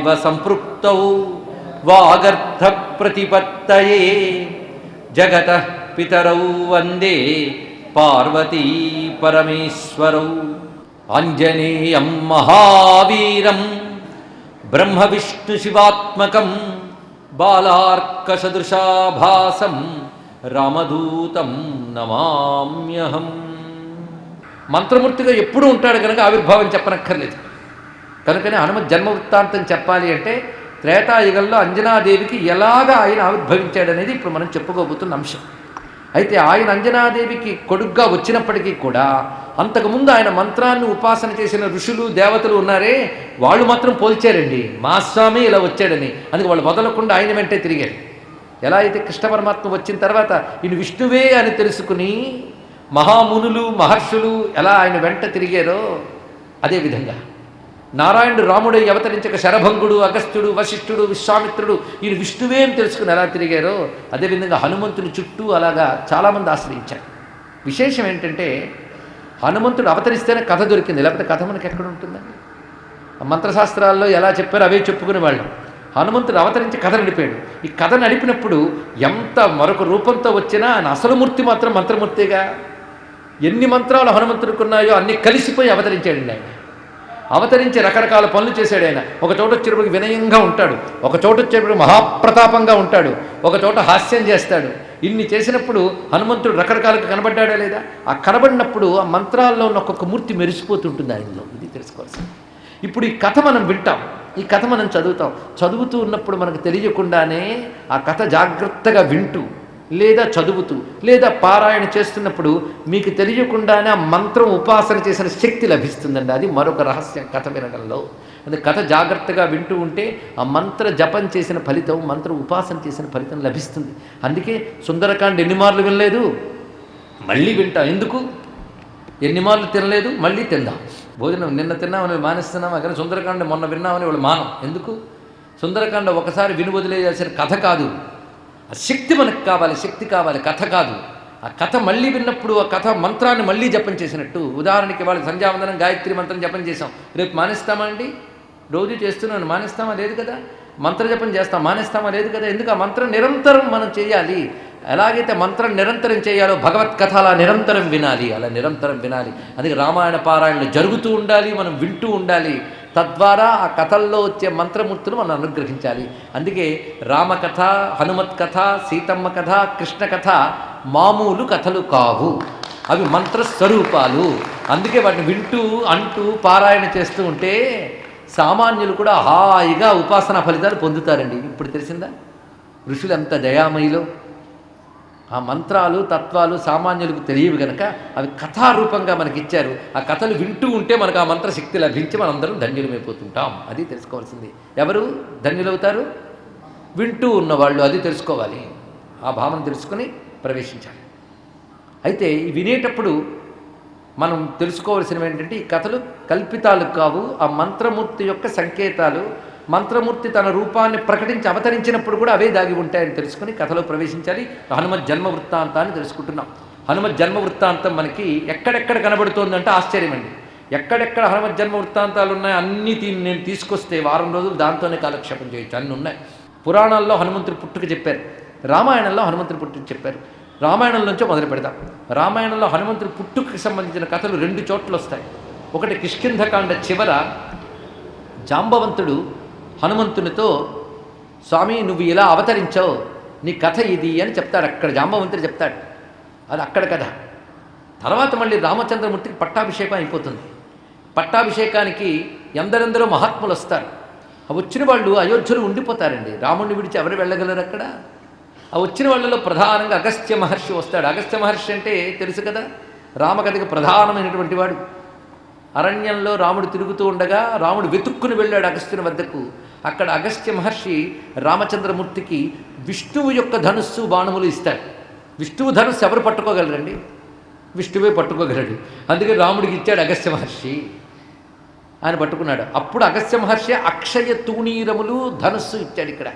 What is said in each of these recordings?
వాగర్థావివ సంపృక్తౌ వాగర్థ ప్రతిపత్తయే జగత పితరౌ వందే పార్వతీ పరమేశ్వరౌ. ఆంజనేయం మహావీరం బ్రహ్మ విష్ణు శివాత్మకం బాలార్కసదృశాభాసం రామదూతం నమామ్యహం. మంత్రమూర్తిగా ఎప్పుడూ ఉంటాడు కనుక ఆవిర్భావం చెప్పనక్కర్లేదు. కనుకనే హనుమ జన్మ వృత్తాంతం చెప్పాలి అంటే త్రేతాయుగంలో అంజనాదేవికి ఎలాగ ఆయన ఆవిర్భవించాడనేది ఇప్పుడు మనం చెప్పుకోబోతున్న అంశం. అయితే ఆయన అంజనాదేవికి కొడుగ్గా వచ్చినప్పటికీ కూడా అంతకుముందు ఆయన మంత్రాన్ని ఉపాసన చేసిన ఋషులు దేవతలు ఉన్నారే వాళ్ళు మాత్రం పోల్చారండి. మా స్వామి ఇలా వచ్చాడని. అందుకు వాళ్ళు వదలకుండా ఆయన వెంటే తిరిగారు. ఎలా అయితే కృష్ణ పరమాత్మ వచ్చిన తర్వాత ఈయన విష్ణువే అని తెలుసుకుని మహామునులు మహర్షులు ఎలా ఆయన వెంట తిరిగారో అదేవిధంగా నారాయణుడు రాముడై అవతరించక శరభంగుడు అగస్త్యుడు వశిష్ఠుడు విశ్వామిత్రుడు ఈయన విష్ణువే అని తెలుసుకుని ఎలా తిరిగారో అదేవిధంగా హనుమంతుని చుట్టూ అలాగా చాలామంది ఆశ్రయించారు. విశేషం ఏంటంటే హనుమంతుడు అవతరిస్తేనే కథ దొరికింది. లేకపోతే కథ మనకి ఎక్కడ ఉంటుందండి? మంత్రశాస్త్రాల్లో ఎలా చెప్పారో అవే చెప్పుకునే వాళ్ళం. హనుమంతుడు అవతరించి కథ నడిపాడు. ఈ కథ నడిపినప్పుడు ఎంత మరొక రూపంతో వచ్చినా ఆయన అసలు మూర్తి మాత్రం మంత్రమూర్తిగా ఎన్ని మంత్రాలు హనుమంతుడికి ఉన్నాయో అన్ని కలిసిపోయి అవతరించాడండి ఆయన. అవతరించి రకరకాల పనులు చేశాడు ఆయన. ఒక చోట వచ్చేటప్పటికి వినయంగా ఉంటాడు. ఒక చోట వచ్చేటప్పుడు మహాప్రతాపంగా ఉంటాడు. ఒక చోట హాస్యం చేస్తాడు. ఇన్ని చేసినప్పుడు హనుమంతుడు రకరకాలుగా కనబడ్డాడా లేదా? ఆ కనబడినప్పుడు ఆ మంత్రాల్లో ఉన్న ఒక్కొక్క మూర్తి మెరిసిపోతుంటుంది ఆయనలో ఇది తెలుసుకోవాల్సింది. ఇప్పుడు ఈ కథ మనం వింటాం. ఈ కథ మనం చదువుతాం. చదువుతూ ఉన్నప్పుడు మనకు తెలియకుండానే ఆ కథ జాగ్రత్తగా వింటూ లేదా చదువుతూ లేదా పారాయణ చేస్తున్నప్పుడు మీకు తెలియకుండానే ఆ మంత్రం ఉపాసన చేసిన శక్తి లభిస్తుందండి. అది మరొక రహస్యం కథ వినడంలో. అది కథ జాగ్రత్తగా వింటూ ఉంటే ఆ మంత్ర జపం చేసిన ఫలితం మంత్ర ఉపాసన చేసిన ఫలితం లభిస్తుంది. అందుకే సుందరకాండ ఎన్ని మార్లు వినలేదు? మళ్ళీ వింటాం. ఎందుకు? ఎన్ని మార్లు తినలేదు? మళ్ళీ తిందాం. భోజనం నిన్న తిన్నామని మానేస్తున్నాం కానీ సుందరకాండ మొన్న విన్నామని వాళ్ళు మానం. ఎందుకు? సుందరకాండ ఒకసారి విని వదిలేయాల్సిన కథ కాదు. ఆ శక్తి మనకు కావాలి శక్తి కావాలి కథ కాదు. ఆ కథ మళ్ళీ విన్నప్పుడు ఆ కథ మంత్రాన్ని మళ్ళీ జపం చేసినట్టు. ఉదాహరణకి వాళ్ళు సంధ్యావందనం గాయత్రి మంత్రం జపం చేసాం రేపు మానేస్తామా అండి? రోజు చేస్తున్నాను. మానేస్తామా? లేదు కదా. మంత్ర జపం చేస్తాం. మానేస్తామా? లేదు కదా. ఎందుకు? ఆ మంత్రం నిరంతరం మనం చేయాలి. ఎలాగైతే మంత్రం నిరంతరం చేయాలో భగవత్ కథ అలా నిరంతరం వినాలి. అలా నిరంతరం వినాలి. అందుకే రామాయణ పారాయణలు జరుగుతూ ఉండాలి. మనం వింటూ ఉండాలి. తద్వారా ఆ కథల్లో వచ్చే మంత్రమూర్తులు మనం అనుగ్రహించాలి. అందుకే రామకథ హనుమత్ కథ సీతమ్మ కథ కృష్ణ కథ మామూలు కథలు కావు. అవి మంత్రస్వరూపాలు. అందుకే వాటిని వింటూ అంటూ పారాయణ చేస్తూ ఉంటే సామాన్యులు కూడా హాయిగా ఉపాసనా ఫలితాలు పొందుతారండి. ఇప్పుడు తెలిసిందా? ఋషులు ఎంత దయామయిలో. ఆ మంత్రాలు తత్వాలు సామాన్యులకు తెలియవు గనక అవి కథారూపంగా మనకి ఇచ్చారు ఆ కథలు వింటూ ఉంటే మనకు ఆ మంత్రశక్తి లభించి మనందరం ధన్యులమైపోతుంటాం. అది తెలుసుకోవాల్సింది. ఎవరు ధన్యులవుతారు? వింటూ ఉన్నవాళ్ళు అది తెలుసుకోవాలి. ఆ భావన తెలుసుకొని ప్రవేశించాలి. అయితే వినేటప్పుడు మనం తెలుసుకోవాల్సినవి ఏంటంటే ఈ కథలు కల్పితాలు కావు. ఆ మంత్రమూర్తి యొక్క సంకేతాలు మంత్రమూర్తి తన రూపాన్ని ప్రకటించి అవతరించినప్పుడు కూడా అవే దాగి ఉంటాయని తెలుసుకుని కథలో ప్రవేశించాలి. హనుమత్ జన్మ వృత్తాంతాన్ని తెలుసుకుంటున్నాం. హనుమత్ జన్మ వృత్తాంతం మనకి ఎక్కడెక్కడ కనబడుతోందంటే ఆశ్చర్యం అండి. ఎక్కడెక్కడ హనుమత్ జన్మ వృత్తాంతాలు ఉన్నాయి అన్ని నేను తీసుకొస్తే వారం రోజులు దాంతోనే కాలక్షేపం చేయొచ్చు. అన్ని ఉన్నాయి. పురాణాల్లో హనుమంతుడి పుట్టుక చెప్పారు. రామాయణంలో హనుమంతుడి పుట్టుక చెప్పారు. రామాయణం నుంచో మొదలు పెడదాం. రామాయణంలో హనుమంతుడి పుట్టుకకి సంబంధించిన కథలు రెండు చోట్ల వస్తాయి ఒకటి కిష్కింధకాండ చివర జాంబవంతుడు హనుమంతునితో స్వామి నువ్వు ఇలా అవతరించావు. నీ కథ ఇది అని చెప్తాడు. అక్కడ జాంబవంతుడు చెప్తాడు. అది అక్కడ కథ. తర్వాత మళ్ళీ రామచంద్రమూర్తికి పట్టాభిషేకం అయిపోతుంది. పట్టాభిషేకానికి ఎందరెందరో మహాత్ములు వస్తారు. ఆ వచ్చిన వాళ్ళు అయోధ్యలో ఉండిపోతారండి. రాముడిని విడిచి ఎవరు వెళ్ళగలరు అక్కడ? ఆ వచ్చిన వాళ్ళలో ప్రధానంగా అగస్త్య మహర్షి వస్తాడు. అగస్త్య మహర్షి అంటే తెలుసు కదా? రామకథకి ప్రధానమైనటువంటి వాడు. అరణ్యంలో రాముడు తిరుగుతూ ఉండగా రాముడు వెతుక్కుని వెళ్ళాడు అగస్త్యుని వద్దకు. అక్కడ అగస్త్య మహర్షి రామచంద్రమూర్తికి విష్ణువు యొక్క ధనుస్సు బాణములు ఇస్తాడు. విష్ణువు ధనుస్సు ఎవరు పట్టుకోగలరండి? విష్ణువే పట్టుకోగలడు. అందుకే రాముడికి ఇచ్చాడు అగస్త్య మహర్షి. ఆయన పట్టుకున్నాడు. అప్పుడు అగస్త్య మహర్షి అక్షయ తూణీరములు ధనుస్సు ఇచ్చాడు ఇక్కడ.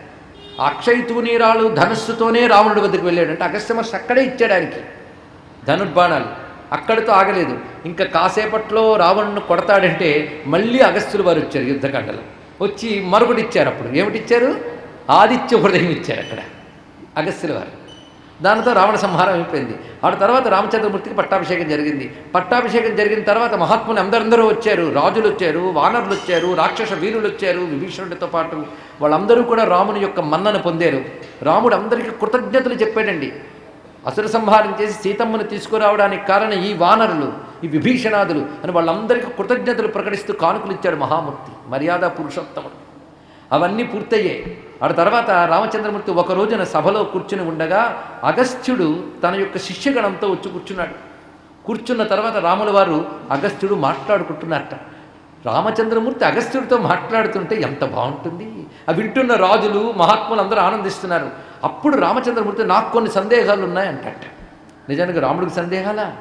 అక్షయ తూణీరాలు ధనుస్సుతోనే రావణుడి వద్దకు వెళ్ళాడు అంటే అగస్త్య మహర్షి అక్కడే ఇచ్చాడు ఆయనకి ధనుర్బాణాలు. అక్కడితో ఆగలేదు. ఇంకా కాసేపట్లో రావణుని కొడతాడంటే మళ్ళీ అగస్త్యులు వారు వచ్చారు యుద్ధకాండలో. వచ్చి మరొకటి ఇచ్చారు అప్పుడు. ఏమిటి ఇచ్చారు ఆదిత్య హృదయం ఇచ్చారు అక్కడ. అగస్త్యుల వారు. దానితో రావణ సంహారం అయిపోయింది. ఆ తర్వాత రామచంద్రమూర్తికి పట్టాభిషేకం జరిగింది. పట్టాభిషేకం జరిగిన తర్వాత మహాత్ములు అందరందరూ వచ్చారు. రాజులు వచ్చారు వానరులు వచ్చారు రాక్షస వీరులు వచ్చారు విభీషణుడితో పాటు వాళ్ళందరూ కూడా రాముని యొక్క మన్నను పొందారు. రాముడు అందరికీ కృతజ్ఞతలు చెప్పాడండి. అసుర సంహారం చేసి సీతమ్మను తీసుకురావడానికి కారణం ఈ వానరులు ఈ విభీషణాదులు అని వాళ్ళందరికీ కృతజ్ఞతలు ప్రకటిస్తూ కానుకలు ఇచ్చాడు మహామూర్తి. మర్యాద పురుషోత్తముడు అవన్నీ పూర్తయ్యాయి ఆ తర్వాత రామచంద్రమూర్తి ఒక రోజున సభలో కూర్చుని ఉండగా అగస్త్యుడు తన యొక్క శిష్యగణంతో వచ్చి కూర్చున్నాడు. కూర్చున్న తర్వాత రాముల వారు అగస్త్యుడు మాట్లాడుకుంటున్నారట. రామచంద్రమూర్తి అగస్త్యుడితో మాట్లాడుతుంటే ఎంత బాగుంటుంది. ఆ వింటున్న రాజులు మహాత్ములు అందరూ ఆనందిస్తున్నారు. అప్పుడు రామచంద్రమూర్తి నాకు కొన్ని సందేహాలు ఉన్నాయంటట. నిజానికి రాముడికి సందేహాలా?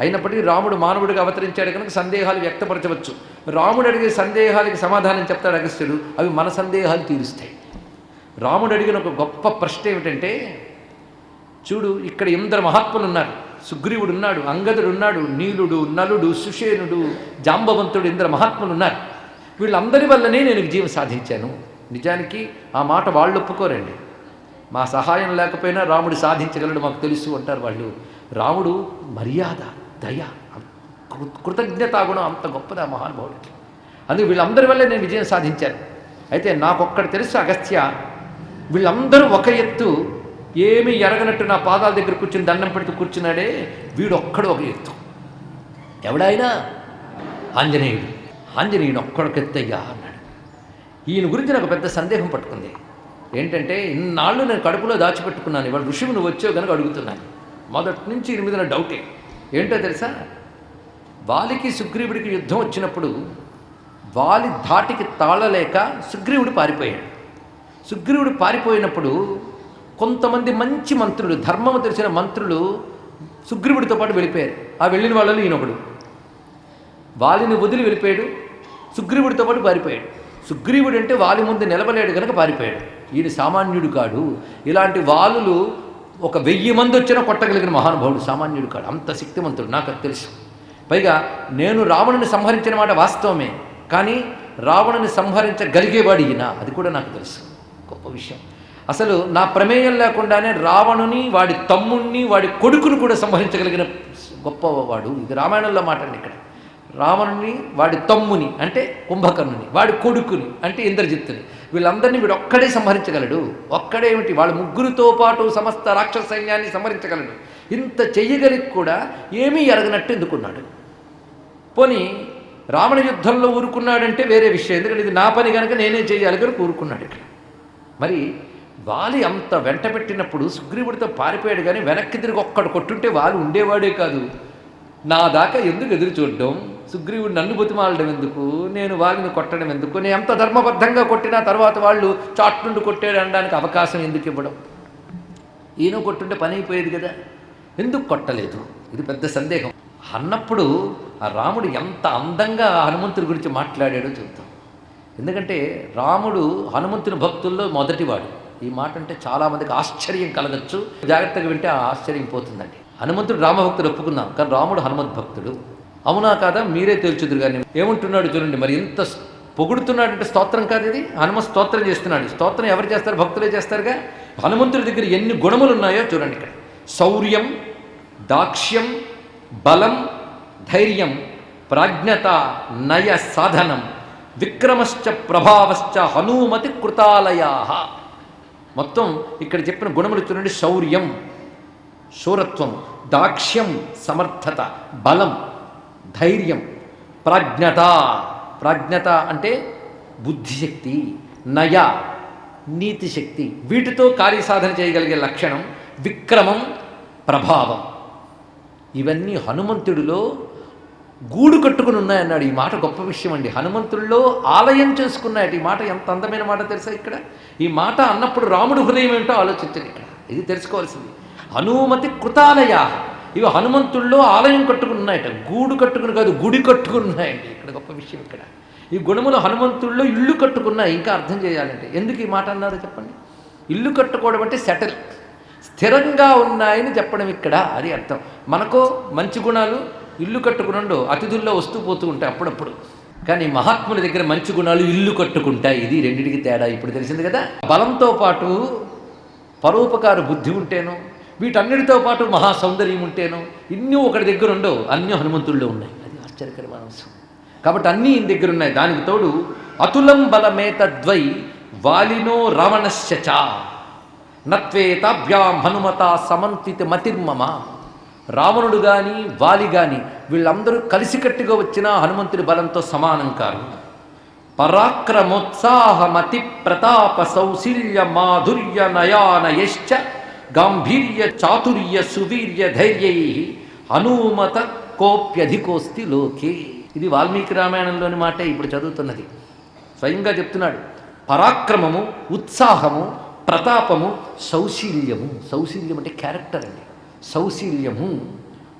అయినప్పటికీ రాముడు మానవుడిగా అవతరించాడు కనుక సందేహాలు వ్యక్తపరచవచ్చు. రాముడు అడిగే సందేహాలకి సమాధానం చెప్తాడు అగస్త్యుడు అవి మన సందేహాలు తీరుస్తాయి. రాముడు అడిగిన ఒక గొప్ప ప్రశ్న ఏమిటంటే చూడు ఇక్కడ ఇందరు మహాత్ములు ఉన్నారు. సుగ్రీవుడు ఉన్నాడు అంగదుడు ఉన్నాడు నీలుడు నలుడు సుషేనుడు జాంబవంతుడు ఇంద్ర మహాత్ములు ఉన్నారు. వీళ్ళందరి వల్లనే నేను జీవం సాధించాను. నిజానికి ఆ మాట వాళ్ళు ఒప్పుకోరండి. మా సహాయం లేకపోయినా రాముడు సాధించగలడు మాకు తెలుసు అంటారు వాళ్ళు. రాముడు మర్యాద. దయ కృతజ్ఞతాగుణం అంత గొప్పది ఆ మహానుభావుడికి. అందుకే వీళ్ళందరి వల్లే నేను విజయం సాధించాను. అయితే నాకొక్కడు తెలుసు అగస్త్య వీళ్ళందరూ ఒక ఎత్తు ఏమీ ఎరగనట్టు నా పాదాల దగ్గర కూర్చుని దండం పెడుతూ కూర్చున్నాడే వీడొక్కడు ఒక ఎత్తు. ఎవడాయినా? ఆంజనేయుడు. ఆంజనేయుడు ఒక్కడికెత్తయ్యా అన్నాడు. ఈయన గురించి నాకు పెద్ద సందేహం పట్టుకుంది. ఏంటంటే ఇన్నాళ్ళు నేను కడుపులో దాచిపెట్టుకున్నాను. ఇవాళ ఋషివి నువ్వు వచ్చావు కనుక అడుగుతున్నాను. మొదటి నుంచి ఎనిమిదిన మీద డౌటే. ఏంటో తెలుసా? వాలికి సుగ్రీవుడికి యుద్ధం వచ్చినప్పుడు వాలి ధాటికి తాళలేక సుగ్రీవుడు పారిపోయాడు. సుగ్రీవుడు పారిపోయినప్పుడు కొంతమంది మంచి మంత్రులు ధర్మము తెలిసిన మంత్రులు సుగ్రీవుడితో పాటు వెళ్ళిపోయారు. ఆ వెళ్ళిన వాళ్ళలో ఈయనొకడు. వాలిని వదిలి వెళ్ళిపోయాడు సుగ్రీవుడితో పాటు పారిపోయాడు. సుగ్రీవుడు అంటే వాలి ముందు నిలబలేడు కనుక పారిపోయాడు. ఈయన సామాన్యుడు కాడు. ఇలాంటి వాలులు ఒక వెయ్యి మంది వచ్చినా కొట్టగలిగిన మహానుభావుడు సామాన్యుడు కాడు. అంత శక్తిమంతుడు నాకు అది తెలుసు. పైగా నేను రావణుని సంహరించిన మాట వాస్తవమే కానీ రావణుని సంహరించగలిగేవాడు ఈయన అది కూడా నాకు తెలుసు. గొప్ప విషయం. అసలు నా ప్రమేయం లేకుండానే రావణుని వాడి తమ్ముణ్ణి వాడి కొడుకును కూడా సంహరించగలిగిన గొప్పవాడు. ఇది రామాయణంలో మాట్లాడి ఇక్కడ. రావణుని వాడి తమ్ముని అంటే కుంభకర్ణుని వాడి కొడుకుని అంటే ఇంద్రజిత్తుని. వీళ్ళందరినీ వీడు ఒక్కడే సంహరించగలడు. ఒక్కడేమిటి వాళ్ళ ముగ్గురితో పాటు సమస్త రాక్షస సైన్యాన్ని సంహరించగలడు. ఇంత చెయ్యగలిగి కూడా ఏమీ ఎరగనట్టు ఎందుకున్నాడు? పోనీ రావణ యుద్ధంలో ఊరుకున్నాడంటే వేరే విషయం. ఎందుకంటే ఇది నా పని కనుక నేనే చేయాలి కనుక ఊరుకున్నాడు ఇక్కడ. మరి వాలి అంత వెంట పెట్టినప్పుడు సుగ్రీవుడితో పారిపోయాడు కానీ వెనక్కి తిరిగి ఒక్కడు కొట్టుంటే వాలి ఉండేవాడే కాదు. నా దాకా ఎందుకు ఎదురు చూడడం? సుగ్రీవుడు నన్ను బతిమాలడం ఎందుకు? నేను వారిని కొట్టడం ఎందుకు? నేను ఎంత ధర్మబద్ధంగా కొట్టినా తర్వాత వాళ్ళు చాట్ నుండి కొట్టాడు అనడానికి అవకాశం ఎందుకు ఇవ్వడం? ఈయన కొట్టుంటే పని అయిపోయేది కదా. ఎందుకు కొట్టలేదు? ఇది పెద్ద సందేహం. అన్నప్పుడు ఆ రాముడు ఎంత అందంగా హనుమంతుడి గురించి మాట్లాడాడో చెప్తాం ఎందుకంటే రాముడు హనుమంతుని భక్తుల్లో మొదటివాడు. ఈ మాట అంటే చాలామందికి ఆశ్చర్యం కలగచ్చు. జాగ్రత్తగా వింటే ఆ ఆశ్చర్యం పోతుందండి. హనుమంతుడు రామభక్తుడు ఒప్పుకుందాం కానీ రాముడు హనుమంత్ భక్తుడు అవునా కాదా? మీరే తేల్చుదురు కానీ ఏమంటున్నాడు చూడండి మరి ఎంత పొగుడుతున్నాడంటే స్తోత్రం కాదు ఇది? హనుమ స్తోత్రం చేస్తున్నాడు. స్తోత్రం ఎవరు చేస్తారు? భక్తులే చేస్తారుగా? హనుమంతుడి దగ్గర ఎన్ని గుణములు ఉన్నాయో చూడండి ఇక్కడ. శౌర్యం దాక్ష్యం బలం ధైర్యం ప్రాజ్ఞత నయ సాధనం విక్రమశ్చ ప్రభావశ్చ హనుమతి కృతాలయా మొత్తం ఇక్కడ చెప్పిన గుణములు చూడండి. శౌర్యం శూరత్వం దాక్ష్యం సమర్థత బలం. ధైర్యం ప్రాజ్ఞత. ప్రాజ్ఞత అంటే బుద్ధిశక్తి నయ నీతి శక్తి వీటితో కార్యసాధన చేయగలిగే లక్షణం విక్రమం ప్రభావం. ఇవన్నీ హనుమంతుడిలో గూడు కట్టుకుని ఉన్నాయన్నాడు. ఈ మాట గొప్ప విషయం అండి. హనుమంతుల్లో ఆలయం చేసుకున్నాయట. ఈ మాట ఎంత అందమైన మాట తెలుసా ఇక్కడ? ఈ మాట అన్నప్పుడు రాముడు హృదయం ఏంటో ఆలోచించండి ఇక్కడ. ఇది తెలుసుకోవాల్సింది. హనుమతి కృతాలయ. ఇవి హనుమంతుల్లో ఆలయం కట్టుకున్నాయట. గూడు కట్టుకుని కాదు గుడి కట్టుకుని ఉన్నాయండి ఇక్కడ గొప్ప విషయం ఇక్కడ. ఈ గుణములు హనుమంతుల్లో ఇల్లు కట్టుకున్నాయి. ఇంకా అర్థం చేయాలంటే. ఎందుకు ఈ మాట అన్నారు చెప్పండి? ఇల్లు కట్టుకోవడం అంటే సెటిల్. స్థిరంగా ఉన్నాయని చెప్పడం ఇక్కడ అది అర్థం. మనకు మంచి గుణాలు ఇల్లు కట్టుకునండు అతిథుల్లో వస్తూ పోతూ ఉంటాయి అప్పుడప్పుడు. కానీ మహాత్ముల దగ్గర మంచి గుణాలు ఇల్లు కట్టుకుంటాయి. ఇది రెండింటికి తేడా. ఇప్పుడు తెలిసింది కదా. బలంతో పాటు పరోపకార బుద్ధి ఉంటేను వీటన్నిటితో పాటు మహా సౌందర్యం ఉంటేను ఇన్ని ఒకటి దగ్గర ఉండవు అన్ని హనుమంతుల్లో ఉన్నాయి. అది ఆశ్చర్యకరమైన అంశం. కాబట్టి అన్నీ ఈయన దగ్గర ఉన్నాయి దానికి తోడు అతులం బలమేతద్వై వాలినో రావణశ్చ చ. నత్వేతాభ్యాం హనుమత సమంతిత మతిర్మమ. రావణుడు కానీ వాలి కానీ వీళ్ళందరూ కలిసికట్టుగా వచ్చిన హనుమంతుడి బలంతో సమానం కాదు పరాక్రమోత్సాహమతి ప్రతాప సౌశీల్య మాధుర్య నయానయశ్చ. గాంభీర్య చాతుర్య సువీర్య ధైర్యై హనుమత కోప్యధికోస్తి లోకే. ఇది వాల్మీకి రామాయణంలోని మాటే ఇప్పుడు చదువుతున్నది. స్వయంగా చెప్తున్నాడు. పరాక్రమము ఉత్సాహము ప్రతాపము సౌశీల్యము. సౌశీల్యం అంటే క్యారెక్టర్ అండి. సౌశీల్యము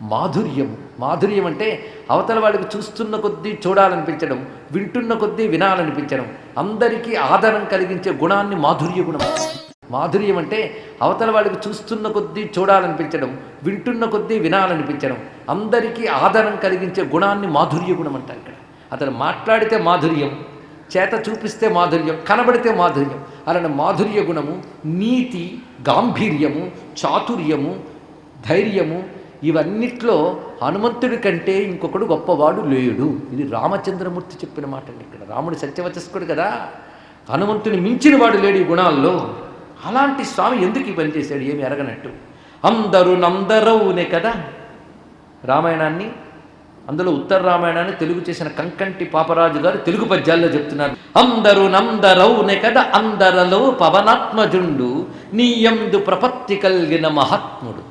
మాధుర్యము. మాధుర్యం అంటే అవతల వాడికి చూస్తున్న కొద్దీ చూడాలనిపించడం వింటున్న కొద్దీ వినాలనిపించడం అందరికీ ఆదరం కలిగించే గుణాన్ని మాధుర్య గుణం మాధుర్యం అంటే అవతల వాడికి చూస్తున్న కొద్దీ చూడాలనిపించడం వింటున్న కొద్దీ వినాలనిపించడం అందరికీ ఆదరం కలిగించే గుణాన్ని మాధుర్య గుణం అంటారు ఇక్కడ. అతను మాట్లాడితే మాధుర్యం చేత చూపిస్తే మాధుర్యం కనబడితే మాధుర్యం. అలాంటి మాధుర్య గుణము నీతి గాంభీర్యము చాతుర్యము ధైర్యము ఇవన్నిట్లో హనుమంతుడి కంటే ఇంకొకడు గొప్పవాడు లేడు. ఇది రామచంద్రమూర్తి చెప్పిన మాట అండి ఇక్కడ. రాముడు సత్యవచస్కుడు కదా. హనుమంతుని మించిన వాడు లేడు ఈ గుణాల్లో. అలాంటి స్వామి ఎందుకు ఈ పని చేశాడు? ఏమి ఎరగనట్టు అందరు నందరవునే కదా. రామాయణాన్ని అందులో ఉత్తర రామాయణాన్ని తెలుగు చేసిన కంకంటి పాపరాజు గారు తెలుగు పద్యాల్లో చెప్తున్నారు. అందరు నందరవునే కదా అందరలో పవనాత్మజుండు నీయందు ప్రపత్తి కలిగిన మహాత్ముడు.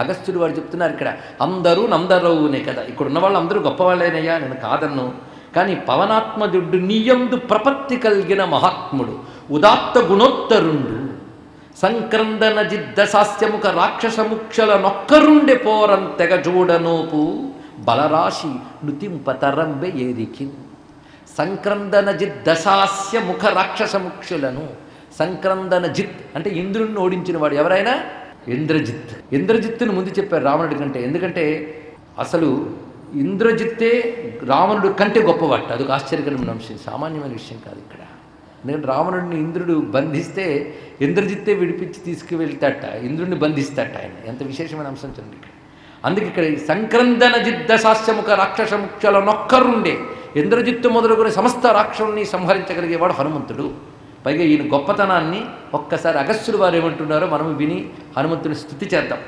అగస్త్యుడు వారు చెప్తున్నారు ఇక్కడ అందరూ నందరవునే కదా. ఇక్కడ ఉన్న వాళ్ళు అందరూ గొప్పవాళ్ళేనయ్యా నేను కాదన్ను. కానీ పవనాత్మజుడు నీయందు ప్రపత్తి కలిగిన మహాత్ముడు ఉదాత్త గుణోత్తరుండు. సంక్రందన జిద్దశాస్యముఖ రాక్షసముక్షల నొక్కరుండె పోరం చూడనోపు బలరాశి నృతింపతరంబె ఏరికిన్. సంక్రందన జిత్ దశాస్య ముఖ రాక్షసముక్షులను సంక్రందన జిత్ అంటే ఇంద్రుణ్ణి ఓడించిన వాడు ఎవరైనా? ఇంద్రజిత్. ఇంద్రజిత్తును ముందు చెప్పారు రావణుడి కంటే. ఎందుకంటే అసలు ఇంద్రజిత్తే రావణుడి కంటే గొప్పవాట అదొక ఆశ్చర్యకరమైన అంశం. సామాన్యమైన విషయం కాదు ఇక్కడ. ఎందుకంటే రావణుడిని ఇంద్రుడు బంధిస్తే ఇంద్రజిత్తే విడిపించి తీసుకువెళ్తాట ఇంద్రుడిని బంధిస్తాట ఆయన. ఎంత విశేషమైన అంశం చూడండి ఇక్కడ. అందుకే ఇక్కడ ఈ సంక్రందన రాక్షస రాక్షసముఖ్యల నొక్కరుండే ఇంద్రజిత్తు మొదలుకొని సమస్త రాక్షసుని సంహరించగలిగేవాడు హనుమంతుడు. పైగా ఈయన గొప్పతనాన్ని ఒక్కసారి అగస్త్యుడు వారు ఏమంటున్నారో మనం విని హనుమంతుని స్థుతి చేద్దాం.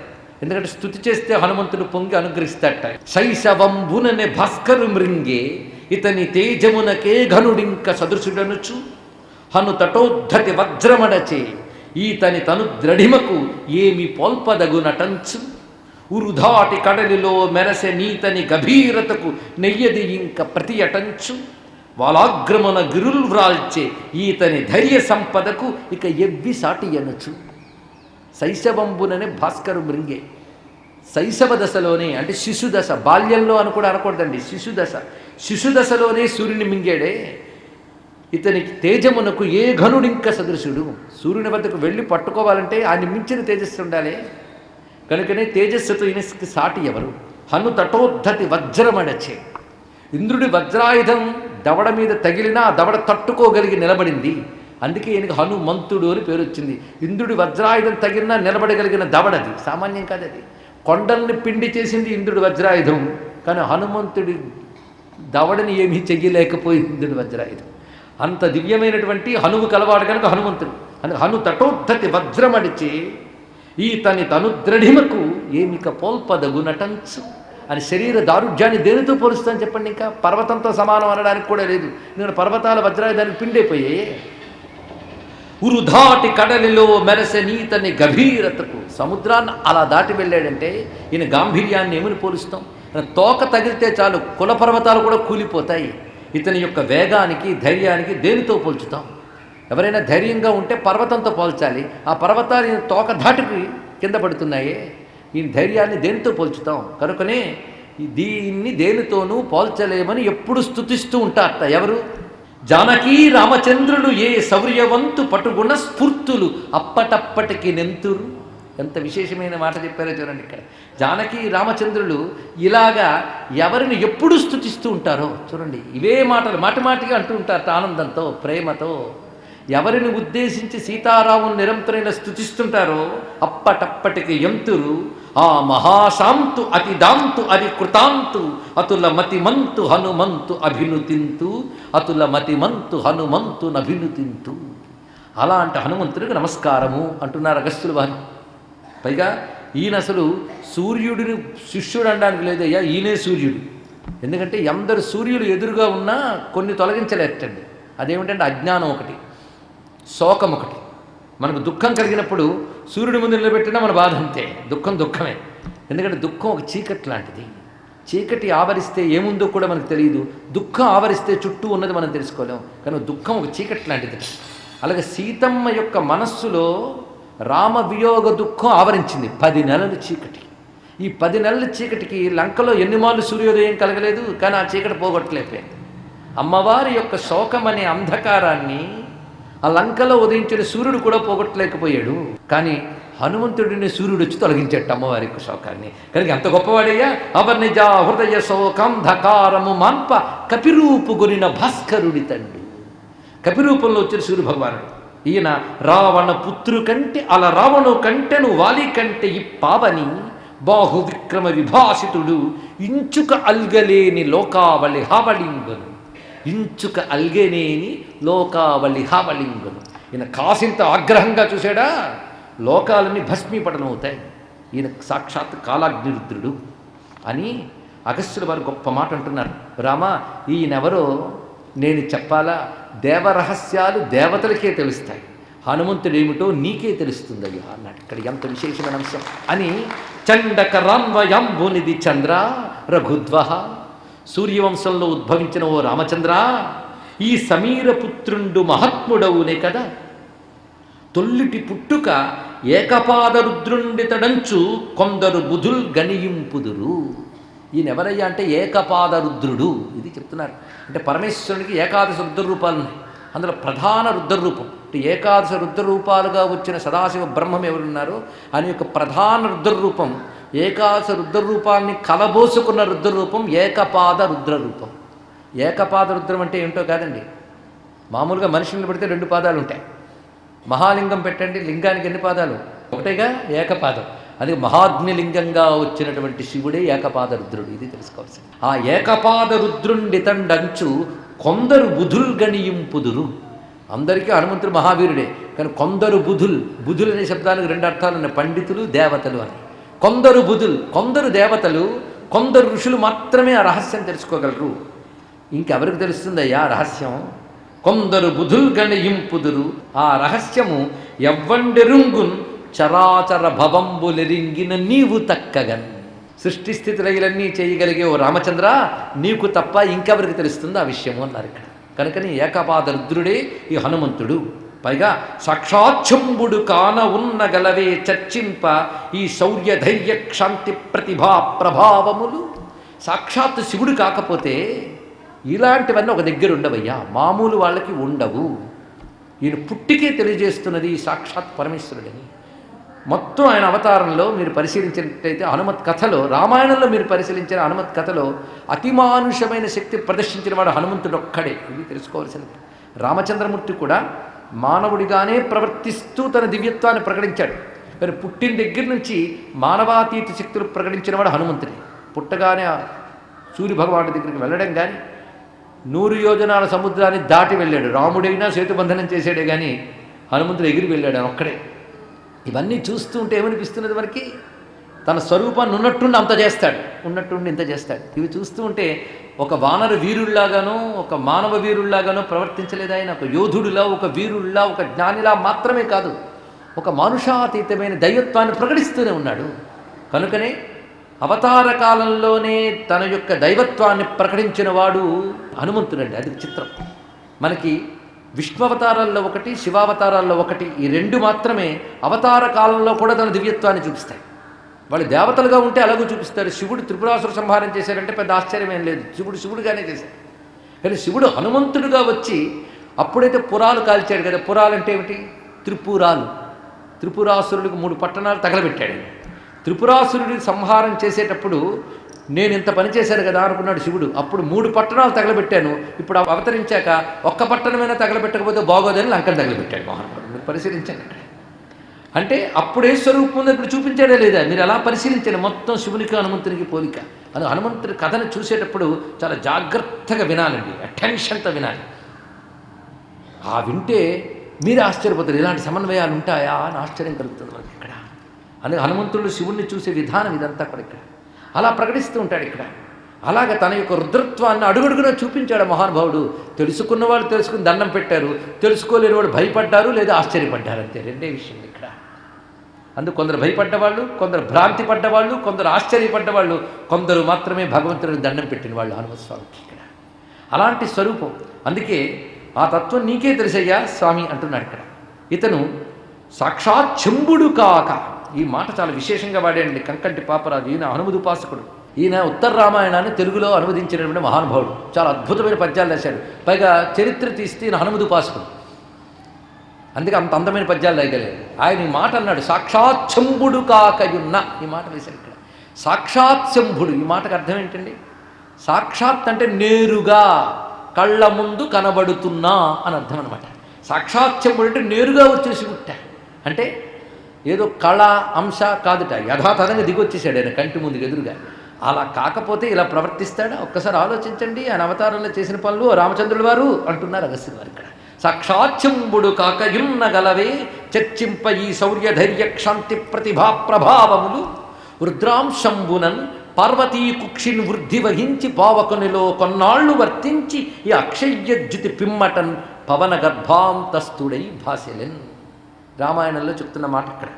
ఎందుకంటే స్థుతి చేస్తే హనుమంతుడు పొంగి అనుగ్రహిస్తాట. శైశవంబుననే భాస్కరు మృంగే ఇతని తేజమునకే ఘనుడింక సదృశుడనుచు. హను తటోద్ధతి వజ్రమడచే. ఈతని తను ద్రఢిమకు ఏమి పోల్పదగు నటంచు. ఉరుధాటి కడలిలో మెరసె నీతని గభీరతకు నెయ్యది ఇంక ప్రతి అటంచు వాలాగ్రమున గిరుల్ వ్రాల్చే ఈతని ధైర్య సంపదకు ఇక ఎవ్వి సాటి అనొచ్చు శైశవంబుననే భాస్కరు మృంగే. శైశవ దశలోనే అంటే శిశుదశ బాల్యంలో అని కూడా అనకూడదండి శిశుదశ శిశుదశలోనే సూర్యుని మింగాడే. ఇతనికి తేజమునకు ఏ ఘనుడింక సదృశుడు? సూర్యుని వద్దకు వెళ్ళి పట్టుకోవాలంటే ఆయన మించిన తేజస్సు ఉండాలి. కనుకనే తేజస్సుతో ఈయనకి సాటి ఎవరు? హను తటోద్ధతి వజ్రమడచే ఇంద్రుడి వజ్రాయుధం దవడ మీద తగిలినా దవడ తట్టుకోగలిగి నిలబడింది. అందుకే ఈయనకి హనుమంతుడు అని పేరు వచ్చింది. ఇంద్రుడి వజ్రాయుధం తగిలినా నిలబడగలిగిన దవడది. సామాన్యం కాదు అది. కొండల్ని పిండి చేసింది ఇంద్రుడి వజ్రాయుధం. కానీ హనుమంతుడి దవడని ఏమీ చెయ్యలేకపోయింది ఇంద్రుడి వజ్రాయుధం. అంత దివ్యమైనటువంటి హనువు కలవాడు కనుక హనుమంతుడు. అని హను తటోద్ధతి వజ్రమడిచి ఈ తని తనుద్రఢిమకు ఏమిక పోల్పదగునటంచు అని శరీర దారుఢ్యాన్ని దేనితో పోలుస్తాను చెప్పండి ఇంకా? పర్వతంతో సమానం అనడానికి కూడా లేదు. నేను పర్వతాల వజ్రాయుధానికి పిండైపోయాయి ఉరుధాటి కడలిలో మెరసె నీతని గభీరతకు సముద్రాన్ని అలా దాటి వెళ్ళాడంటే ఈయన గాంభీర్యాన్ని ఏమని పోలుస్తాం? తోక తగిలితే చాలు కుల పర్వతాలు కూడా కూలిపోతాయి. ఇతని యొక్క వేగానికి ధైర్యానికి దేనితో పోల్చుతాం? ఎవరైనా ధైర్యంగా ఉంటే పర్వతంతో పోల్చాలి. ఆ పర్వతాలు తోక ధాటికి కింద పడుతున్నాయే. ఈ ధైర్యాన్ని దేనితో పోల్చుతాం? కనుకనే దీన్ని దేనితోనూ పోల్చలేమని ఎప్పుడు స్థుతిస్తూ ఉంటారట ఎవరు? జానకీ రామచంద్రుడు ఏ శౌర్యవంతు పటుగుణ స్ఫూర్తులు అప్పటప్పటికి నెంతురు. ఎంత విశేషమైన మాట చెప్పారో చూడండి ఇక్కడ. జానకి రామచంద్రులు ఇలాగా ఎవరిని ఎప్పుడు స్థుతిస్తూ ఉంటారో చూడండి. ఇవే మాటలు మాటిమాటిగా అంటూ ఉంటారు ఆనందంతో ప్రేమతో. ఎవరిని ఉద్దేశించి సీతారాముని నిరంతరం స్థుతిస్తుంటారో అప్పటప్పటికి ఎంతురు ఆ మహాశాంతు అతి దాంతు అది కృతాంతు అతుల మతిమంతు హనుమంతు అభినుతింతు అతుల మతిమంతు హనుమంతు నభినుతింతు అలాంటి హనుమంతుడికి నమస్కారము అంటున్నారు అగస్తులు వారు. పైగా ఈయన అసలు సూర్యుడిని శిష్యుడు అనడానికి లేదయ్యా ఈయనే సూర్యుడు. ఎందుకంటే ఎందరు సూర్యులు ఎదురుగా ఉన్నా కొన్ని తొలగించలేటండి అదేమిటంటే అజ్ఞానం ఒకటి శోకం ఒకటి. మనకు దుఃఖం కలిగినప్పుడు సూర్యుడి ముందు నిలబెట్టినా మన బాధ అంతే. దుఃఖం దుఃఖమే. ఎందుకంటే దుఃఖం ఒక చీకటి లాంటిది. చీకటి ఆవరిస్తే ఏముందో కూడా మనకు తెలియదు. దుఃఖం ఆవరిస్తే చుట్టూ ఉన్నది మనం తెలుసుకోలేం. కానీ దుఃఖం ఒక చీకటి లాంటిది అలాగే సీతమ్మ యొక్క మనస్సులో రామ వియోగ దుఃఖం ఆవరించింది. పది నెలల చీకటి. ఈ పది నెలల చీకటికి లంకలో ఎన్ని మార్లు సూర్యోదయం కలగలేదు కానీ ఆ చీకటి పోగొట్టలేకపోయింది. అమ్మవారి యొక్క శోకం అనే అంధకారాన్ని ఆ లంకలో ఉదయించిన సూర్యుడు కూడా పోగొట్టలేకపోయాడు. కానీ హనుమంతుడిని సూర్యుడు వచ్చి తొలగించేట అమ్మవారి యొక్క శోకాన్ని. కనుక ఎంత గొప్పవాడయ్యా? అవర్నిజ హృదయ శోకంధకారము మాంప కపిరూపు గురిన భాస్కరుడి తండ్రి. కపిరూపంలో వచ్చిన సూర్య భగవానుడు ఈయన రావణ పుత్రు కంటే అలా రావణు కంటెను వాలి కంటే ఈ పావని బాహు విక్రమ విభాషితుడు ఇంచుక అల్గలేని లోకావళి హావళింగును. ఇంచుక అల్గనేని లోకావళి హావళింగును. ఈయన కాసింత ఆగ్రహంగా చూశాడా? లోకాలన్నీ భస్మీపటనం అవుతాయి ఈయన సాక్షాత్ కాలాగ్నిరుద్రుడు అని అగస్త్యుల వారు గొప్ప మాట అంటున్నారు. రామ ఈయనెవరో? నేను చెప్పాలా? దేవరహస్యాలు దేవతలకే తెలుస్తాయి. హనుమంతుడు ఏమిటో నీకే తెలుస్తుందయ్యా అన్నాడు. ఇక్కడ ఎంత విశేషమైన అంశం? అని చండక రాన్వయంబునిది చంద్ర రఘుద్వ సూర్యవంశంలో ఉద్భవించిన ఓ రామచంద్ర ఈ సమీరపుత్రుండు మహాత్ముడవునే కదా. తొల్లిటి పుట్టుక ఏకపాదరుద్రుండితడంచు కొందరు బుధుల్ గణియింపుదురు ఈయన ఎవరయ్యా అంటే ఏకపాద రుద్రుడు. ఇది చెప్తున్నారు. అంటే పరమేశ్వరునికి ఏకాదశ రుద్ర రూపాలు ఉన్నాయి. అందులో ప్రధాన రుద్ర రూపం అంటే ఏకాదశ రుద్ర రూపాలుగా వచ్చిన సదాశివ బ్రహ్మం ఎవరున్నారో? ఆయన యొక్క ప్రధాన రుద్ర రూపం ఏకాదశ రుద్ర రూపాన్ని కలబోసుకున్న రుద్ర రూపం ఏకపాద రుద్ర రూపం ఏకపాద రుద్రం అంటే ఏంటో కాదండి. మామూలుగా మనుషులను పెడితే రెండు పాదాలు ఉంటాయి. మహాలింగం పెట్టండి లింగానికి ఎన్ని పాదాలు? ఒకటేగా? ఏకపాదం. అది మహాగ్నిలింగంగా వచ్చినటువంటి శివుడే ఏకపాద రుద్రుడు ఇది తెలుసుకోవాల్సింది. ఆ ఏకపాద రుద్రుండి తండంచు కొందరు బుధుల్ గణియింపుదురు అందరికీ హనుమంతుడు మహావీరుడే కానీ కొందరు బుధుల్ బుధులు అనే శబ్దానికి రెండు అర్థాలు ఉన్నాయి పండితులు దేవతలు అని. కొందరు బుధుల్ కొందరు దేవతలు కొందరు ఋషులు మాత్రమే ఆ రహస్యం తెలుసుకోగలరు. ఇంకెవరికి తెలుస్తుందయ్యా ఆ రహస్యం? కొందరు బుధుల్ గణయింపుదురు ఆ రహస్యము ఎవ్వండెరుంగున్ చరాచర భవంబులెరింగిన నీవు తక్కగన్. సృష్టి స్థితిలన్నీ చేయగలిగే ఓ రామచంద్ర నీకు తప్ప ఇంకెవరికి తెలుస్తుంది ఆ విషయము అన్నారు ఇక్కడ. కనుకని ఏకపాద రుద్రుడే ఈ హనుమంతుడు. పైగా సాక్షాచ్చంబుడు కాన ఉన్న గలవే చర్చింప ఈ శౌర్య ధైర్య క్షాంతి ప్రతిభా ప్రభావములు. సాక్షాత్ శివుడు కాకపోతే ఇలాంటివన్నీ ఒక దగ్గర ఉండవయ్యా. మామూలు వాళ్ళకి ఉండవు. ఈయన పుట్టికే తెలియజేస్తున్నది సాక్షాత్ పరమేశ్వరుడని. మొత్తం ఆయన అవతారంలో మీరు పరిశీలించినట్టయితే హనుమత్ కథలో రామాయణంలో మీరు పరిశీలించిన హనుమత్ కథలో అతిమానుషమైన శక్తి ప్రదర్శించిన వాడు హనుమంతుడు ఒక్కడే ఇది తెలుసుకోవాల్సిన రామచంద్రమూర్తి కూడా మానవుడిగానే ప్రవర్తిస్తూ తన దివ్యత్వాన్ని ప్రకటించాడు. మరి పుట్టిన దగ్గర నుంచి మానవాతీత శక్తులు ప్రకటించిన వాడు హనుమంతుడే. పుట్టగానే సూర్య భగవానుడి దగ్గరికి వెళ్ళడం కానీ నూరు యోజనాల సముద్రాన్ని దాటి వెళ్ళాడు. రాముడైనా సేతుబంధనం చేసాడే కానీ హనుమంతుడు ఎగిరి వెళ్ళాడు. ఒక్కడే. ఇవన్నీ చూస్తూ ఉంటే ఏమనిపిస్తున్నది మనకి? తన స్వరూపాన్ని ఉన్నట్టుండి అంత చేస్తాడు. ఉన్నట్టుండి ఇంత చేస్తాడు. ఇవి చూస్తూ ఉంటే ఒక వానర వీరుల్లాగానో ఒక మానవ వీరుల్లాగానో ప్రవర్తించలేదు ఆయన? ఒక యోధుడిలా ఒక వీరుల్లా ఒక జ్ఞానిలా మాత్రమే కాదు. ఒక మానుషాతీతమైన దైవత్వాన్ని ప్రకటిస్తూనే ఉన్నాడు. కనుకనే అవతార కాలంలోనే తన యొక్క దైవత్వాన్ని ప్రకటించిన వాడు హనుమంతుడండి. అది చిత్రం మనకి విష్ణు అవతారాల్లో ఒకటి శివావతారాల్లో ఒకటి ఈ రెండు మాత్రమే అవతార కాలంలో కూడా తన దివ్యత్వాన్ని చూపిస్తాయి. వాళ్ళు దేవతలుగా ఉంటే అలాగూ చూపిస్తారు. శివుడు త్రిపురాసుర సంహారం చేశారంటే పెద్ద ఆశ్చర్యం ఏం లేదు. శివుడు శివుడుగానే చేశాడు. కానీ శివుడు హనుమంతుడుగా వచ్చి అప్పుడైతే పురాలు కాల్చాడు కదా. పురాలు అంటే ఏమిటి? త్రిపురాలు. త్రిపురాసురుడికి మూడు పట్టణాలు తగలబెట్టాడు. త్రిపురాసురుడిని సంహారం చేసేటప్పుడు నేను ఇంత పని చేశాను కదా అనుకున్నాడు శివుడు. అప్పుడు మూడు పట్టణాలు తగలబెట్టాను. ఇప్పుడు అవతరించాక ఒక్క పట్టణమైనా తగలబెట్టకపోతే బాగోదని లంకను తగలబెట్టాడు మోహన్ పరిశీలించాను అంటే అప్పుడే స్వరూపం ఉంది ఇప్పుడు చూపించాడే లేదా? మీరు ఎలా పరిశీలించండి మొత్తం శివునికి హనుమంతునికి పోలిక. అది హనుమంతుడి కథను చూసేటప్పుడు చాలా జాగ్రత్తగా వినాలండి. అటెన్షన్తో వినాలి. ఆ వింటే మీరు ఆశ్చర్యపోతారు. ఇలాంటి సమన్వయాలు ఉంటాయా అని ఆశ్చర్యం కలుగుతుంది మనకి ఇక్కడ. అందుకే హనుమంతుడు శివుణ్ణి చూసే విధానం ఇదంతా కూడా ఇక్కడ. అలా ప్రకటిస్తూ ఉంటాడు ఇక్కడ. అలాగ తన యొక్క రుద్రత్వాన్ని అడుగడుగున చూపించాడు మహానుభావుడు. తెలుసుకున్న వాళ్ళు తెలుసుకుని దండం పెట్టారు. తెలుసుకోలేని వాడు భయపడ్డారు లేదా ఆశ్చర్యపడ్డారు అంతే. రెండే విషయం ఇక్కడ. అందుకు కొందరు భయపడ్డవాళ్ళు కొందరు భ్రాంతి పడ్డవాళ్ళు కొందరు ఆశ్చర్యపడ్డవాళ్ళు. కొందరు మాత్రమే భగవంతుడిని దండం పెట్టిన వాళ్ళు హనుమస్వామికి ఇక్కడ. అలాంటి స్వరూపం. అందుకే ఆ తత్వం నీకే తెలిసయ్యా స్వామి అంటున్నాడు ఇక్కడ. ఇతను సాక్షాత్ చెంబుడు కాక. ఈ మాట చాలా విశేషంగా వాడండి కంకంటి పాపరాజు ఈయన హనుమదుపాసకుడు ఈయన ఉత్తర రామాయణాన్ని తెలుగులో అనువదించినటువంటి మహానుభావుడు. చాలా అద్భుతమైన పద్యాలు రాశాడు. పైగా చరిత్ర తీస్తే ఈయన హనుమదుపాసకుడు అందుకే అంత అందమైన పద్యాలు రాయగలేదు ఆయన ఈ మాట అన్నాడు సాక్షాత్ శంభుడు కాకయున్న ఈ మాట వేశారు ఇక్కడ. సాక్షాత్ శంభుడు ఈ మాటకు అర్థం ఏంటండి? సాక్షాత్ అంటే నేరుగా కళ్ళ ముందు కనబడుతున్నా అని అర్థం అనమాట సాక్షాత్ శంభుడు అంటే నేరుగా వచ్చేసి పుట్టా అంటే ఏదో కళ అంశ కాదుట. యథాతథంగా దిగొచ్చేసాడు ఆయన కంటి ముందుకు ఎదురుగా. అలా కాకపోతే ఇలా ప్రవర్తిస్తాడా? ఒక్కసారి ఆలోచించండి. ఆయన అవతారంలో చేసిన పనులు రామచంద్రుడు వారు అంటున్నారు అగస్త్యుడు వారు ఇక్కడ. సాక్షాత్యంబుడు కాకయున్న గలవే చర్చింప ఈ శౌర్యధైర్య క్షాంతి ప్రతిభా ప్రభావములు. రుద్రాంశంబునన్ పార్వతీ కుక్షిని వృద్ధి వహించి పావకునిలో కొన్నాళ్ళు వర్తించి ఈ అక్షయ్యజ్యుతి పిమ్మటన్ పవన గర్భాంతస్తుడై భాసెలెన్. రామాయణంలో చెప్తున్న మాట ఇక్కడ.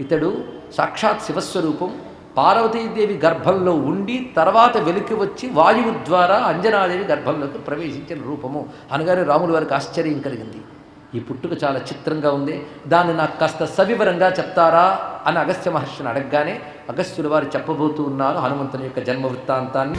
ఇతడు సాక్షాత్ శివస్వరూపం పార్వతీదేవి గర్భంలో ఉండి తర్వాత వెలికి వచ్చి వాయువు ద్వారా అంజనాదేవి గర్భంలోకి ప్రవేశించిన రూపము. అనగానే రాముల వారికి ఆశ్చర్యం కలిగింది. ఈ పుట్టుక చాలా చిత్రంగా ఉంది. దాన్ని నాకు కాస్త సవివరంగా చెప్తారా అని అగస్త్య మహర్షిని అడగగానే అగస్త్యుల వారు చెప్పబోతూ ఉన్నారు హనుమంతుని యొక్క జన్మ వృత్తాంతాన్ని